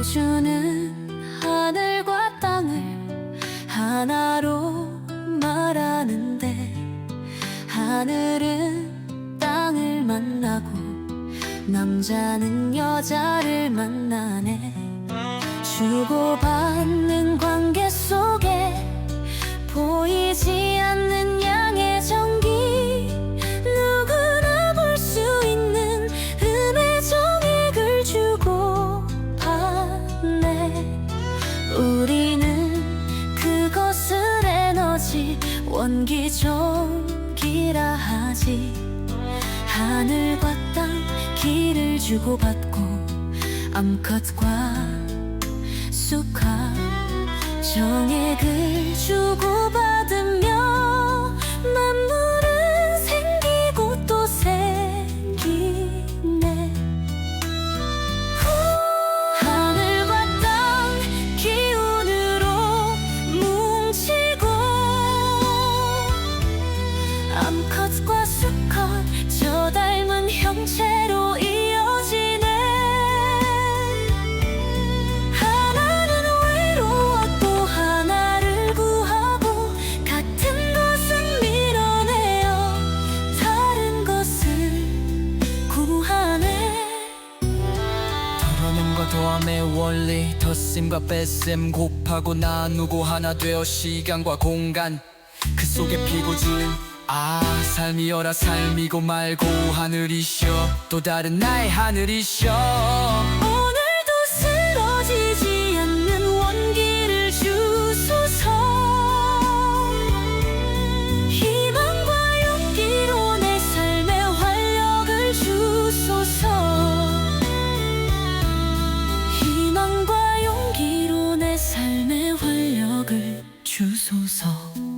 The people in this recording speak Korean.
우주는 하늘과 땅을 하나로 말하는데 하늘은 땅을 만나고 남자는 여자를 만나네. 주고 원기종기라 하지. 하늘과 땅 길을 주고받고 암컷과 수컷 정액을 주고받으 암컷과 수컷 저 닮은 형체로 이어지네. 하나는 외로워 또 하나를 구하고 같은 것은 밀어내어 다른 것을 구하네. 덜어냄과 더함의 원리 덧셈과 뺄셈 곱하고 나누고 하나 되어 시간과 공간 그 속에 피고 지는 아 삶이여라 삶이고 말고 하늘이셔. 또 다른 나의 하늘이셔. 오늘도 쓰러지지 않는 원기를 주소서. 희망과 용기로 내 삶의 활력을 주소서. 희망과 용기로 내 삶의 활력을 주소서.